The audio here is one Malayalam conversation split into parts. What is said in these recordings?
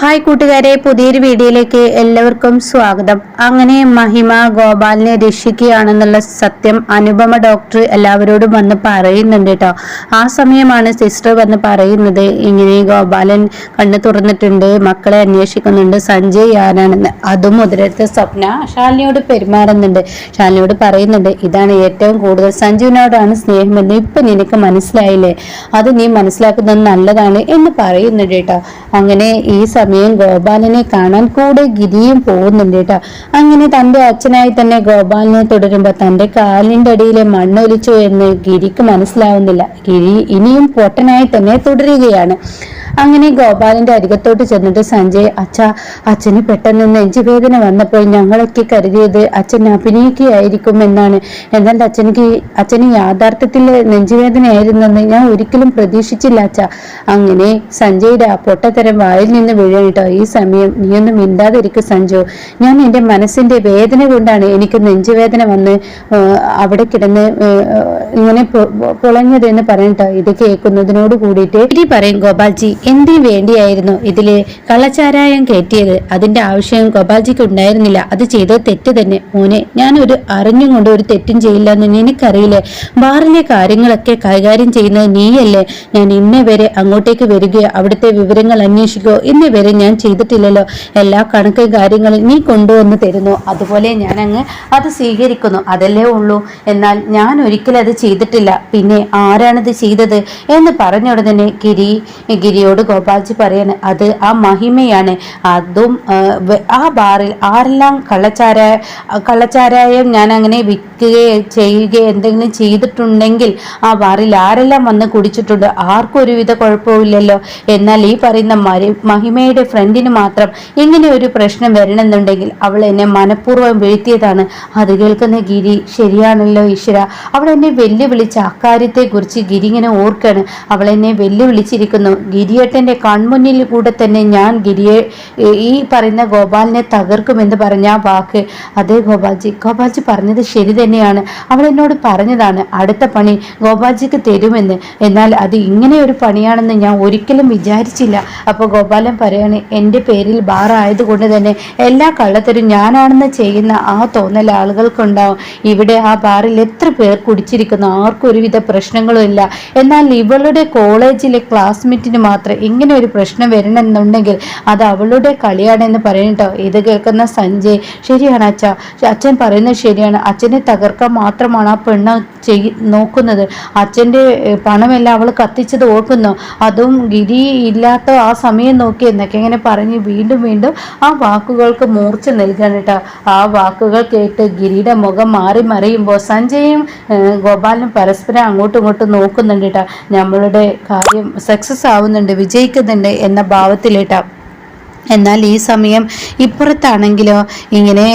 ഹായ് കൂട്ടുകാരെ പുതിയൊരു വീഡിയോയിലേക്ക് എല്ലാവർക്കും സ്വാഗതം. അങ്ങനെ മഹിമ ഗോപാലിനെ രക്ഷിക്കുകയാണെന്നുള്ള സത്യം അനുപമ ഡോക്ടർ എല്ലാവരോടും വന്ന് പറയുന്നുണ്ട് കേട്ടോ ആ സമയമാണ് സിസ്റ്റർ വന്ന് പറയുന്നത് ഇങ്ങനെ ഗോപാലൻ കണ്ണു തുറന്നിട്ടുണ്ട് മക്കളെ അന്വേഷിക്കുന്നുണ്ട് സഞ്ജയ് ആരാണെന്ന്. അതും മുതലെടുത്ത സ്വപ്ന ശാലിനിയോട് പെരുമാറുന്നുണ്ട്. ശാലിനിയോട് പറയുന്നുണ്ട് ഇതാണ് ഏറ്റവും കൂടുതൽ സഞ്ജുവിനോടാണ് സ്നേഹമെന്ന് ഇപ്പൊ നിനക്ക് മനസ്സിലായില്ലേ? അത് നീ മനസ്സിലാക്കുന്നത് നല്ലതാണ് എന്ന് പറയുന്നുണ്ട് കേട്ടോ അങ്ങനെ ഈ സമയം ഗോപാലനെ കാണാൻ കൂടെ ഗിരിയും പോകുന്നുണ്ട് കേട്ടോ. അങ്ങനെ തന്റെ അച്ഛനായി തന്നെ ഗോപാലിനെ തുടരുമ്പോ തന്റെ കാലിന്റെ അടിയിലെ മണ്ണൊലിച്ചു എന്ന് ഗിരിക്ക് മനസ്സിലാവുന്നില്ല. ഗിരി ഇനിയും പൊട്ടനായി തന്നെ തുടരുകയാണ്. അങ്ങനെ ഗോപാലിന്റെ അരികത്തോട്ട് ചെന്നിട്ട് സഞ്ജയ് അച്ഛ അച്ഛന് പെട്ടെന്ന് നെഞ്ചുവേദന വന്നപ്പോൾ ഞങ്ങളൊക്കെ കരുതിയത് അച്ഛൻ അഭിനയിക്കുകയായിരിക്കും എന്നാണ്. എന്നാൽ അച്ഛനിക്ക് അച്ഛന് യാഥാർത്ഥ്യത്തിൽ നെഞ്ചുവേദനയായിരുന്നെന്ന് ഞാൻ ഒരിക്കലും പ്രതീക്ഷിച്ചില്ല അച്ഛ. അങ്ങനെ സഞ്ജയുടെ ആ പൊട്ടത്തരം വായിൽ നിന്ന് വീഴണിട്ടോ ഈ സമയം നീയൊന്നും മിണ്ടാതിരിക്കും സഞ്ജു. ഞാൻ എന്റെ മനസ്സിന്റെ വേദന കൊണ്ടാണ് എനിക്ക് നെഞ്ചുവേദന വന്ന് അവിടെ കിടന്ന് ഇങ്ങനെ പൊളഞ്ഞത് എന്ന് പറയട്ടോ ഇത് കേൾക്കുന്നതിനോട് കൂടിയിട്ട് ഇനി പറയും ഗോപാൽജി എന്തിനു വേണ്ടിയായിരുന്നു ഇതിൽ കള്ളച്ചാരായം കയറ്റിയത്? അതിന്റെ ആവശ്യം ഗോപാൽജിക്ക് ഉണ്ടായിരുന്നില്ല. അത് ചെയ്തത് തെറ്റ് തന്നെ. മോനെ ഞാൻ ഒരു അറിഞ്ഞും കൊണ്ട് ഒരു തെറ്റും ചെയ്യില്ല എന്ന് നിനക്കറിയില്ലേ? ബാറിലെ കാര്യങ്ങളൊക്കെ കൈകാര്യം ചെയ്യുന്നത് നീയല്ലേ? ഞാൻ ഇന്നേ വരെ അങ്ങോട്ടേക്ക് വരികയോ അവിടുത്തെ വിവരങ്ങൾ അന്വേഷിക്കുകയോ ഇന്നേ വരെ ഞാൻ ചെയ്തിട്ടില്ലല്ലോ. എല്ലാ കണക്ക് കാര്യങ്ങളും നീ കൊണ്ടുവന്ന് തരുന്നു. അതുപോലെ ഞാൻ അങ്ങ് അത് സ്വീകരിക്കുന്നു. അതല്ലേ ഉള്ളൂ. എന്നാൽ ഞാൻ ഒരിക്കലും അത് ചെയ്തിട്ടില്ല. പിന്നെ ആരാണിത് ചെയ്തത്? എന്ന് പറഞ്ഞ ഉടനെ ഗിരി ഗിരിയോട് ഗോപാൽജി പറയാണ് അത് ആ മഹിമയാണ്. അതും ആ, ബാറിൽ ആരെല്ലാം കള്ളച്ചാരായ കള്ളച്ചാരായം ഞാൻ അങ്ങനെ വിൽക്കുകയോ ചെയ്യുകയോ എന്തെങ്കിലും ചെയ്തിട്ടുണ്ടെങ്കിൽ ആ ബാറിൽ ആരെല്ലാം വന്ന് കുടിച്ചിട്ടുണ്ട്? ആർക്കും ഒരുവിധ കുഴപ്പമില്ലല്ലോ എന്നാൽ ഈ പറയുന്ന മഹിമയുടെ ഫ്രണ്ടിന് മാത്രം ഇങ്ങനെ ഒരു പ്രശ്നം വരണമെന്നുണ്ടെങ്കിൽ അവൾ എന്നെ മനഃപൂർവം വീഴ്ത്തിയതാണ്. അത് കേൾക്കുന്ന ഗിരി ശരിയാണല്ലോ ഈശ്വര. അവൾ എന്നെ വെല്ലുവിളിച്ച അക്കാര്യത്തെ കുറിച്ച് ഗിരി ഇങ്ങനെ ഓർക്കാണ്. അവൾ എന്നെ വെല്ലുവിളിച്ചിരിക്കുന്നു. ഗിരിയേട്ടന്റെ കൺമുന്നിൽ കൂടെ തന്നെ ഞാൻ ഗിരിയെ ഈ പറയുന്ന ഗോപാലിനെ തകർക്കുമെന്ന് പറഞ്ഞ ആ വാക്ക്. അതേ ഗോപാൽജി ഗോപാൽജി പറഞ്ഞത് ശരി തന്നെയാണ്. അവൾ എന്നോട് പറഞ്ഞതാണ് അടുത്ത പണി ഗോപാൽജിക്ക് തരുമെന്ന്. എന്നാൽ അത് ഇങ്ങനെ ഒരു പണിയാണെന്ന് ഞാൻ ഒരിക്കലും വിചാരിച്ചില്ല. അപ്പോൾ ഗോപാലൻ പറയാണ് എന്റെ പേരിൽ ബാർ ആയതുകൊണ്ട് തന്നെ എല്ലാ കള്ളത്തരും ഞാനാണെന്ന് ചെയ്യുന്ന ആ തോന്നൽ ആളുകൾക്കുണ്ടാവും. ഇവിടെ ആ ബാറിൽ എത്ര പേർ കുടിച്ചിരിക്കുന്നു? ആർക്കും ഒരുവിധ പ്രശ്നങ്ങളും ഇല്ല. എന്നാൽ ഇവളുടെ കോളേജിലെ ക്ലാസ്മേറ്റിന് മാത്രം ഇങ്ങനെ ഒരു പ്രശ്നം വരണമെന്നുണ്ടെങ്കിൽ അത് അവളുടെ കളിയാണെന്ന് പറയട്ടോ ഇത് കേൾക്കുന്ന സഞ്ജയ് ശരിയാണ് അച്ഛ. അച്ഛൻ പറയുന്നത് ശരിയാണ്. അച്ഛനെ തകർക്കാൻ മാത്രമാണ് ആ പെണ്ണ് ചെയ് നോക്കുന്നത്. അച്ഛന്റെ പണമെല്ലാം അവൾ കത്തിച്ചത് ഓർക്കുന്നു. അതും ഗിരി ഇല്ലാത്ത ആ സമയം നോക്കി എന്നൊക്കെ ഇങ്ങനെ പറഞ്ഞ് വീണ്ടും വീണ്ടും ആ വാക്കുകൾക്ക് മൂർച്ച നൽകാൻ കേട്ടോ ആ വാക്കുകൾ കേട്ട് ഗിരിയുടെ മുഖം മാറി മറിയുമ്പോൾ സഞ്ജയും ഗോപാലനും പരസ്പരം അങ്ങോട്ടും ഇങ്ങോട്ടും നോക്കുന്നുണ്ട് കേട്ടോ നമ്മളുടെ കാര്യം സക്സസ് ആവുന്നുണ്ട് വിജയിക്കുന്നുണ്ട് എന്ന ഭാവത്തിലേട്ടാ. എന്നാൽ ഈ സമയം ഇപ്പുറത്താണെങ്കിലോ ഇങ്ങനെ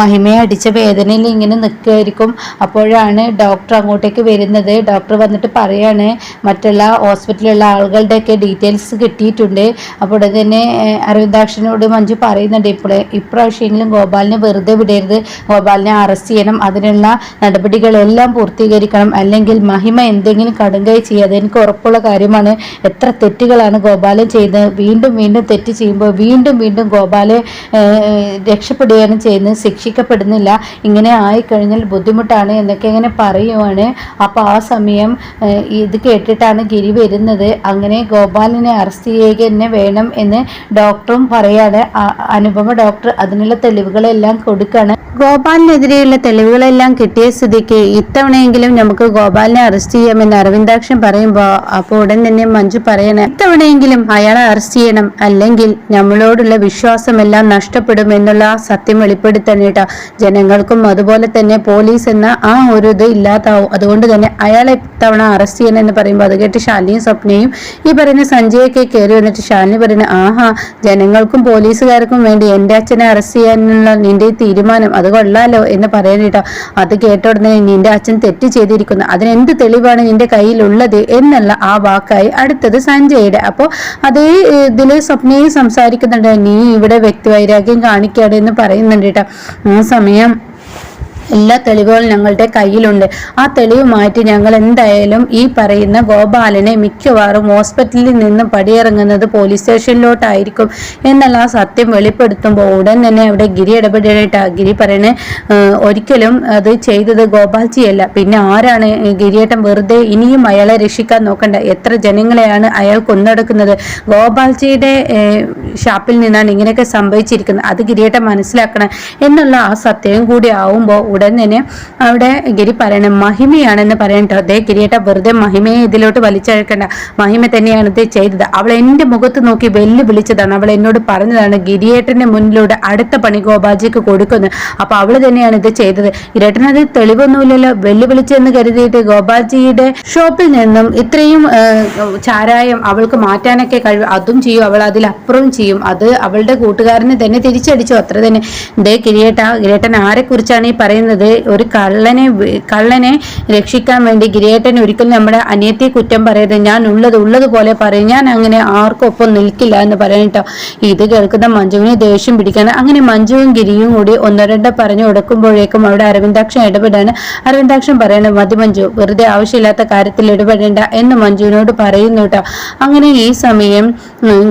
മഹിമയെ അടിച്ച വേദനയിൽ ഇങ്ങനെ നിൽക്കുമായിരിക്കും. അപ്പോഴാണ് ഡോക്ടർ അങ്ങോട്ടേക്ക് വരുന്നത്. ഡോക്ടർ വന്നിട്ട് പറയാണ് മറ്റുള്ള ഹോസ്പിറ്റലിലുള്ള ആളുകളുടെയൊക്കെ ഡീറ്റെയിൽസ് കിട്ടിയിട്ടുണ്ട്. അപ്പോൾ തന്നെ അരവിന്ദാക്ഷനോട് മഞ്ജു പറയുന്നുണ്ട്. ഇപ്പോൾ ഇപ്രാവശ്യമെങ്കിലും ഗോപാലിനെ വെറുതെ വിടരുത്. ഗോപാലിനെ അറസ്റ്റ് ചെയ്യണം. അതിനുള്ള നടപടികളെല്ലാം പൂർത്തീകരിക്കണം. അല്ലെങ്കിൽ മഹിമ എന്തെങ്കിലും കടുങ്കൈ ചെയ്യാതെ എനിക്ക് ഉറപ്പുള്ള കാര്യമാണ്. എത്ര തെറ്റുകളാണ് ഗോപാലൻ ചെയ്യുന്നത്. വീണ്ടും വീണ്ടും തെറ്റ് ചെയ്യുമ്പോൾ വീണ്ടും വീണ്ടും ഗോപാലെ രക്ഷപ്പെടുകയാണ് ചെയ്യുന്നത് ശിക്ഷിക്കപ്പെടുന്നില്ല. ഇങ്ങനെ ആയിക്കഴിഞ്ഞാൽ ബുദ്ധിമുട്ടാണ് എന്നൊക്കെ ഇങ്ങനെ പറയുവാണ്. അപ്പോൾ ആ സമയം ഇത് കേട്ടിട്ടാണ് ഗിരി വരുന്നത്. അങ്ങനെ ഗോപാലിനെ അറസ്റ്റ് ചെയ്യുക തന്നെ വേണം എന്ന് ഡോക്ടറും പറയാണ് അനുപമ ഡോക്ടർ അതിനുള്ള തെളിവുകളെല്ലാം കൊടുക്കുകയാണ് ഗോപാലിനെതിരെയുള്ള തെളിവുകളെല്ലാം കിട്ടിയ സ്ഥിതിക്ക് ഇത്തവണയെങ്കിലും നമുക്ക് ഗോപാലിനെ അറസ്റ്റ് ചെയ്യാമെന്ന് അരവിന്ദാക്ഷൻ പറയുമ്പോൾ അപ്പോൾ ഉടൻ തന്നെ മഞ്ജു പറയണേ ഇത്തവണയെങ്കിലും അയാളെ അറസ്റ്റ് ചെയ്യണം. അല്ലെങ്കിൽ നമ്മളോടുള്ള വിശ്വാസമെല്ലാം നഷ്ടപ്പെടും എന്നുള്ള സത്യം വെളിപ്പെടുത്തണം കേട്ടോ ജനങ്ങൾക്കും അതുപോലെ തന്നെ പോലീസ് എന്ന ആ ഒരു ഇത് ഇല്ലാതാവും. അതുകൊണ്ട് തന്നെ അയാളെ ഇത്തവണ അറസ്റ്റ് ചെയ്യണം എന്ന് പറയുമ്പോൾ അത് കേട്ട് ശാലിനിയും സ്വപ്നയും ഈ പറയുന്ന സഞ്ജയൊക്കെ കയറി വന്നിട്ട് ശാലിനി പറയുന്നത് ആഹാ ജനങ്ങൾക്കും പോലീസുകാർക്കും വേണ്ടി എന്റെ അച്ഛനെ അറസ്റ്റ് ചെയ്യാനുള്ള നിന്റെ തീരുമാനം അത് കൊള്ളാലോ എന്ന് പറയാൻ കേട്ടോ അത് കേട്ട ഉടനെ നിന്റെ അച്ഛൻ തെറ്റ് ചെയ്തിരിക്കുന്നു. അതിനെന്ത് തെളിവാണ് നിന്റെ കയ്യിലുള്ളത്? എന്നുള്ള ആ വാക്കായി അടുത്തത് സഞ്ജയുടെ. അപ്പോൾ അതേ ഇതിൽ സ്വപ്നയും സംസാരിക്കുന്നുണ്ട് നീ ഇവിടെ വ്യക്തിവൈരാഗ്യം കാണിക്കുകയാണ് എന്ന് പറയുന്നുണ്ട് കേട്ടോ. ആ സമയം എല്ലാ തെളിവുകളും ഞങ്ങളുടെ കയ്യിലുണ്ട്. ആ തെളിവുമായിട്ട് ഞങ്ങൾ എന്തായാലും ഈ പറയുന്ന ഗോപാലനെ മിക്കവാറും ഹോസ്പിറ്റലിൽ നിന്ന് പടിയിറങ്ങുന്നത് പോലീസ് സ്റ്റേഷനിലോട്ടായിരിക്കും എന്നുള്ള ആ സത്യം വെളിപ്പെടുത്തുമ്പോൾ ഉടൻ തന്നെ അവിടെ ഗിരി ഇടപെടേണ്ട ഗിരി പറയണേ ഒരിക്കലും അത് ചെയ്തത് ഗോപാൽജിയല്ല. പിന്നെ ആരാണ് ഗിരിയേട്ടൻ വെറുതെ ഇനിയും അയാളെ രക്ഷിക്കാൻ നോക്കണ്ട? എത്ര ജനങ്ങളെയാണ് അയാൾ കൊന്നടക്കുന്നത്? ഗോപാൽജിയുടെ ഷാപ്പിൽ നിന്നാണ് ഇങ്ങനെയൊക്കെ സംഭവിച്ചിരിക്കുന്നത്. അത് ഗിരിയേട്ടൻ മനസ്സിലാക്കണം എന്നുള്ള ആ സത്യം കൂടി ആവുമ്പോൾ ഉടൻ തന്നെ അവിടെ ഗിരി പറയണം. മഹിമയാണെന്ന് പറയട്ടോ അതേ ഗിരിയേട്ട വെറുതെ മഹിമയെ ഇതിലോട്ട് വലിച്ചഴക്കണ്ട. മഹിമ തന്നെയാണ് ഇത് ചെയ്തത്. അവൾ എന്റെ മുഖത്ത് നോക്കി വെല്ലു വിളിച്ചതാണ് അവൾ എന്നോട് പറഞ്ഞതാണ് ഗിരിയേട്ടന്റെ മുന്നിലൂടെ അടുത്ത പണി ഗോപാജിക്ക് കൊടുക്കുന്നു അപ്പൊ അവൾ തന്നെയാണ് ഇത് ചെയ്തത്. ഗിരിയേട്ടനത് തെളിവൊന്നുമില്ലല്ലോ. വെല്ലുവിളിച്ചെന്ന് കരുതിയിട്ട് ഗോപാജിയുടെ ഷോപ്പിൽ നിന്നും ഇത്രയും ചാരായം അവൾക്ക് മാറ്റാനൊക്കെ കഴിവ് അതും ചെയ്യും. അവൾ അതിലപ്പുറം ചെയ്യും. അത് അവളുടെ കൂട്ടുകാരനെ തന്നെ തിരിച്ചടിച്ചു. അത്ര തന്നെ. ദേ കിരിയേട്ട കിരേട്ടൻ ആരെ കുറിച്ചാണ് ഈ പറയുന്നത്? ഒരു കള്ളനെ കള്ളനെ രക്ഷിക്കാൻ വേണ്ടി ഗിരിയേട്ടൻ ഒരിക്കലും നമ്മുടെ അനിയത്തെ കുറ്റം പറയരുത്. ഞാൻ ഉള്ളത് ഉള്ളതുപോലെ പറയും. ഞാൻ അങ്ങനെ ആർക്കൊപ്പം നിൽക്കില്ല എന്ന് പറയട്ടോ ഇത് കേൾക്കുന്ന മഞ്ജുവിനെ ദേഷ്യം പിടിക്കാൻ അങ്ങനെ മഞ്ജുവും ഗിരിയും കൂടി ഒന്നോ രണ്ടോ പറഞ്ഞു കൊടുക്കുമ്പോഴേക്കും അവിടെ അരവിന്ദാക്ഷൻ ഇടപെടാണ്. അരവിന്ദാക്ഷൻ പറയണം മതി മഞ്ജു വെറുതെ ആവശ്യമില്ലാത്ത കാര്യത്തിൽ ഇടപെടേണ്ട എന്ന് മഞ്ജുവിനോട് പറയുന്നു കേട്ടോ. അങ്ങനെ ഈ സമയം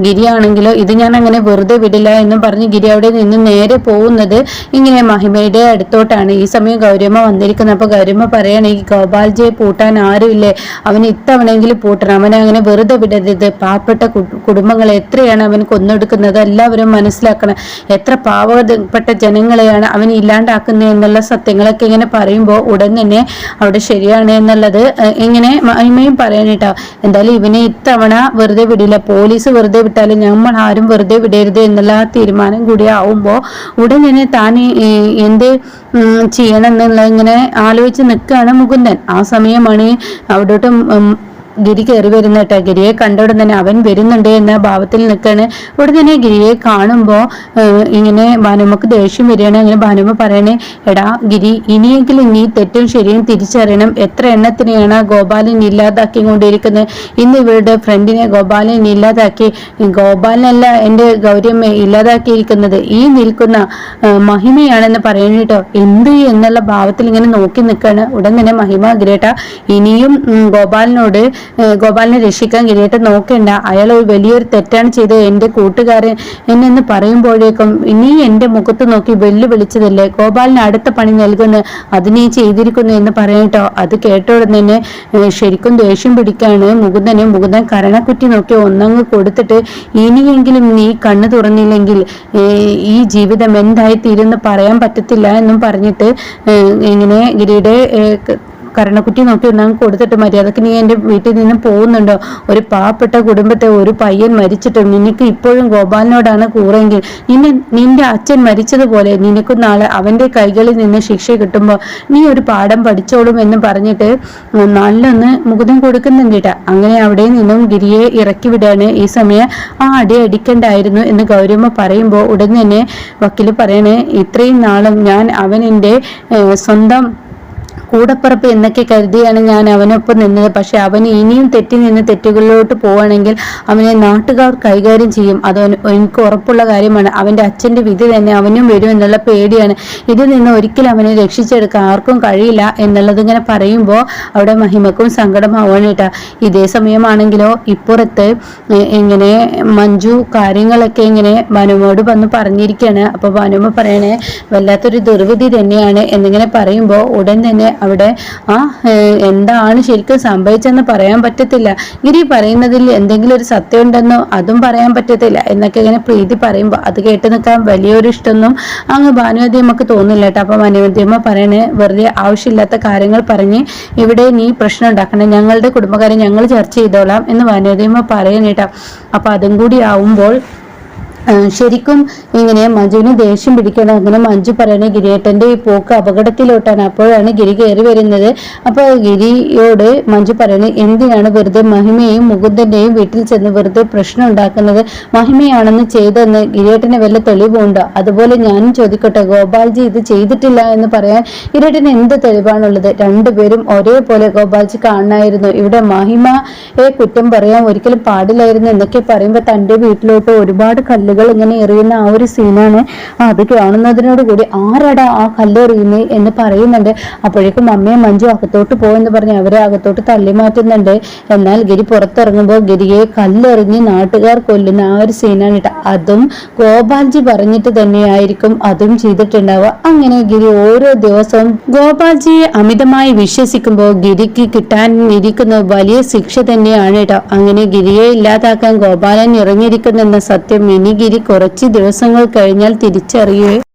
ഗിരിയാണെങ്കിലോ ഇത് ഞാൻ അങ്ങനെ വെറുതെ വിടില്ല എന്നും പറഞ്ഞ് ഗിരി അവിടെ നിന്ന് നേരെ പോകുന്നത് ഇങ്ങനെ മഹിമയുടെ അടുത്തോട്ടാണ്. ഈ സമയം ഗൗരമ്മ വന്നിരിക്കുന്നത് അപ്പൊ ഗൗരമ്മ പറയണേ ഈ ഗോപാൽജിയെ പൂട്ടാൻ ആരുമില്ലേ? അവന് ഇത്തവണെങ്കിലും പൂട്ടണം. അവനെ അങ്ങനെ വെറുതെ വിടരുത്. പാവപ്പെട്ട കുടുംബങ്ങൾ എത്രയാണ് അവൻ കൊന്നെടുക്കുന്നത്? എല്ലാവരും മനസ്സിലാക്കണം. എത്ര പാവപ്പെട്ട ജനങ്ങളെയാണ് അവൻ ഇല്ലാണ്ടാക്കുന്നത് എന്നുള്ള സത്യങ്ങളൊക്കെ ഇങ്ങനെ പറയുമ്പോൾ ഉടൻ തന്നെ അവിടെ ശരിയാണ് എന്നുള്ളത് ഇങ്ങനെ മഹിമയും പറയാനിട്ടോ എന്തായാലും ഇവനെ ഇത്തവണ വെറുതെ വിടില്ല. പോലീസ് വെറുതെ വിട്ടാലും നമ്മൾ ആരും വെറുതെ വിടരുത് എന്നുള്ള തീരുമാനം കൂടി ആവുമ്പോൾ ഉടൻ തന്നെ താൻ എന്ത് ചെയ്യണം എന്നുള്ള ഇങ്ങനെ ആലോചിച്ച് നിൽക്കുകയാണ് മുകുന്ദൻ. ആ സമയമാണ് അവിടോട്ട് ഗിരി കയറി വരുന്ന കേട്ടോ. ഗിരിയെ കണ്ട ഉടൻ തന്നെ അവൻ വരുന്നുണ്ട് എന്ന ഭാവത്തിൽ നിൽക്കാണ്. ഉടൻ തന്നെ ഗിരിയെ കാണുമ്പോൾ ഇങ്ങനെ ഭാനുമ്മക്ക് ദേഷ്യം വരികയാണ്. അങ്ങനെ ഭാനുമ്മ പറയണേ എടാ ഗിരി ഇനിയെങ്കിലും നീ തെറ്റും ശരിയും തിരിച്ചറിയണം. എത്ര എണ്ണത്തിനെയാണ് ഗോപാലൻ ഇല്ലാതാക്കി കൊണ്ടിരിക്കുന്നത് ഇന്ന് ഇവരുടെ ഫ്രണ്ടിനെ ഗോപാലൻ ഇല്ലാതാക്കി ഗോപാലനല്ല എന്റെ ഗൗരിയമ്മ ഇല്ലാതാക്കിയിരിക്കുന്നത്. ഈ നിൽക്കുന്ന മഹിമയാണെന്ന് പറയുന്നു എന്ത് എന്നുള്ള ഭാവത്തിൽ ഇങ്ങനെ നോക്കി നിൽക്കാണ്. ഉടൻ തന്നെ മഹിമ ഗ്രേട്ട ഇനിയും ഗോപാലിനോട് ഗോപാലിനെ രക്ഷിക്കാൻ ഗിരേട്ട നോക്കേണ്ട. അയാൾ ഒരു വലിയൊരു തെറ്റാണ് ചെയ്തത്. എന്റെ കൂട്ടുകാരൻ എന്നെന്ന് പറയുമ്പോഴേക്കും നീ എന്റെ മുഖത്ത് നോക്കി വെല്ലുവിളിച്ചതല്ലേ? ഗോപാലിന് അടുത്ത പണി നൽകുന്നു. അത് നീ ചെയ്തിരിക്കുന്നു എന്ന് പറയട്ടോ അത് കേട്ടോടുന്ന് തന്നെ ശരിക്കും ദേഷ്യം പിടിക്കാണ്. മുകുന്ദനെ മുകുന്ദൻ കരണക്കുറ്റി നോക്കി ഒന്നങ്ങ് കൊടുത്തിട്ട് ഇനിയെങ്കിലും നീ കണ്ണു തുറന്നില്ലെങ്കിൽ ഈ ജീവിതം എന്തായി തീരുന്ന് പറയാൻ പറ്റത്തില്ല എന്നും പറഞ്ഞിട്ട് ഇങ്ങനെ ഗിരിയുടെ കരണക്കുറ്റി നോക്കി ഒന്നും കൊടുത്തിട്ട് മര്യാദയ്ക്ക് നീ എന്റെ വീട്ടിൽ നിന്ന് പോകുന്നുണ്ടോ? ഒരു പാവപ്പെട്ട കുടുംബത്തെ ഒരു പയ്യൻ മരിച്ചിട്ടും നിനക്ക് ഇപ്പോഴും ഗോപാലിനോടാണ് കൂറെങ്കിൽ. നിന്നെ നിന്റെ അച്ഛൻ മരിച്ചതുപോലെ നിനക്ക് നാളെ അവന്റെ കൈകളിൽ നിന്ന് ശിക്ഷ കിട്ടുമ്പോൾ നീ ഒരു പാഠം പഠിച്ചോളും എന്ന് പറഞ്ഞിട്ട് നല്ലൊന്ന് മുകുതം കൊടുക്കുന്നുണ്ട് അങ്ങനെ അവിടെ നിന്നും ഗിരിയെ ഇറക്കി വിടാണ്. ഈ സമയം ആ അടി അടിക്കണ്ടായിരുന്നു എന്ന് ഗൗരമ്മ പറയുമ്പോൾ ഉടൻ തന്നെ വക്കീൽ പറയണേ ഇത്രയും നാളും ഞാൻ അവൻ എന്റെ സ്വന്തം കൂടപ്പിറപ്പ് എന്നൊക്കെ കരുതിയാണ് ഞാൻ അവനൊപ്പം നിന്നത്. പക്ഷെ അവന് ഇനിയും തെറ്റി നിന്ന് തെറ്റുകളിലോട്ട് പോവുകയാണെങ്കിൽ അവനെ നാട്ടുകാർ കൈകാര്യം ചെയ്യും. അത് എനിക്ക് ഉറപ്പുള്ള കാര്യമാണ്. അവന്റെ അച്ഛന്റെ വിധി തന്നെ അവനും വരും എന്നുള്ള പേടിയാണ്. ഇതിൽ നിന്ന് ഒരിക്കലും അവനെ രക്ഷിച്ചെടുക്കാൻ ആർക്കും കഴിയില്ല എന്നുള്ളത് ഇങ്ങനെ പറയുമ്പോൾ അവിടെ മഹിമക്കും സങ്കടമാവാണ് ഇതേ സമയമാണെങ്കിലോ ഇപ്പുറത്ത് ഇങ്ങനെ മഞ്ജു കാര്യങ്ങളൊക്കെ ഇങ്ങനെ ഭാനുമോട് വന്ന് പറഞ്ഞിരിക്കുകയാണ്. അപ്പോൾ ഭാനുമ പറയണേ വല്ലാത്തൊരു ദുർവിധി തന്നെയാണ് എന്നിങ്ങനെ പറയുമ്പോൾ ഉടൻ തന്നെ അവിടെ ആ എന്താണ് ശരിക്കും സംഭവിച്ചെന്ന് പറയാൻ പറ്റത്തില്ല. ഗിരി പറയുന്നതിൽ എന്തെങ്കിലും ഒരു സത്യം ഉണ്ടെന്നോ അതും പറയാൻ പറ്റത്തില്ല എന്നൊക്കെ ഇങ്ങനെ പ്രീതി പറയുമ്പോൾ അത് കേട്ട് നിൽക്കാൻ വലിയൊരു ഇഷ്ടമൊന്നും അങ്ങ് ഭാനുവതിയമ്മക്ക് തോന്നില്ല കേട്ടോ. അപ്പം ഭാനുവതിയമ്മ പറയണേ വെറുതെ ആവശ്യമില്ലാത്ത കാര്യങ്ങൾ പറഞ്ഞ് ഇവിടെ നീ പ്രശ്നം ഉണ്ടാക്കണം ഞങ്ങളുടെ കുടുംബക്കാരെ ഞങ്ങൾ ചർച്ച ചെയ്തോളാം എന്ന് ഭാനുവതിയമ്മ പറയണേട്ടാ അപ്പം അതും കൂടി ആവുമ്പോൾ ശരിക്കും ഇങ്ങനെ മഞ്ജുവിന് ദേഷ്യം പിടിക്കണം അങ്ങനെ മഞ്ജു പറയണ ഗിരിയേട്ടന്റെ ഈ പോക്ക് അപകടത്തിലോട്ടാണ്. അപ്പോഴാണ് ഗിരി കയറി വരുന്നത്. അപ്പോൾ ഗിരിയോട് മഞ്ജു പറയണേ എന്തിനാണ് വെറുതെ മഹിമയും മുകുന്ദന്റെയും വീട്ടിൽ ചെന്ന് വെറുതെ പ്രശ്നം ഉണ്ടാക്കുന്നത്? മഹിമയാണെന്ന് ചെയ്തെന്ന് ഗിരിയേട്ടന് വല്ല തെളിവുണ്ടോ? അതുപോലെ ഞാനും ചോദിക്കട്ടെ ഗോപാൽജി ഇത് ചെയ്തിട്ടില്ല എന്ന് പറയാൻ ഗിരിയേട്ടന് എന്ത് തെളിവാണുള്ളത്? രണ്ടുപേരും ഒരേപോലെ ഗോപാൽജി കാണായിരുന്നു ഇവിടെ മഹിമയെ കുറ്റം പറയാൻ ഒരിക്കലും പാടില്ലായിരുന്നു എന്നൊക്കെ പറയുമ്പോൾ തന്റെ വീട്ടിലോട്ട് ഒരുപാട് കല്ലുകൾ കല്ലുകൾ ഇങ്ങനെ എറിയുന്ന ആ ഒരു സീനാണ് അത് കാണുന്നതിനോട് കൂടി ആരാടാ ആ കല്ല് എറിയുന്നത് എന്ന് പറയുന്നുണ്ട്. അപ്പോഴേക്കും അമ്മയും മഞ്ജു അകത്തോട്ട് പോകുമെന്ന് പറഞ്ഞ് അവരെ അകത്തോട്ട് തള്ളി മാറ്റുന്നുണ്ട്. എന്നാൽ ഗിരി പുറത്തിറങ്ങുമ്പോൾ ഗിരിയെ കല്ലെറിഞ്ഞ് നാട്ടുകാർ കൊല്ലുന്ന ആ ഒരു സീനാണ് കേട്ടോ. അതും ഗോപാൽജി പറഞ്ഞിട്ട് തന്നെയായിരിക്കും അതും ചെയ്തിട്ടുണ്ടാവുക. അങ്ങനെ ഗിരി ഓരോ ദിവസവും ഗോപാൽജിയെ അമിതമായി വിശ്വസിക്കുമ്പോൾ ഗിരിക്ക് കിട്ടാൻ ഇരിക്കുന്ന വലിയ ശിക്ഷ തന്നെയാണ് കേട്ടോ. അങ്ങനെ ഗിരിയെ ഇല്ലാതാക്കാൻ ഗോപാലൻ ഇറങ്ങിയിരിക്കുന്നെന്ന സത്യം ഇനി ഗിരി കുറച്ച് ദിവസങ്ങൾ കഴിഞ്ഞാൽ തിരിച്ചറിയുകയും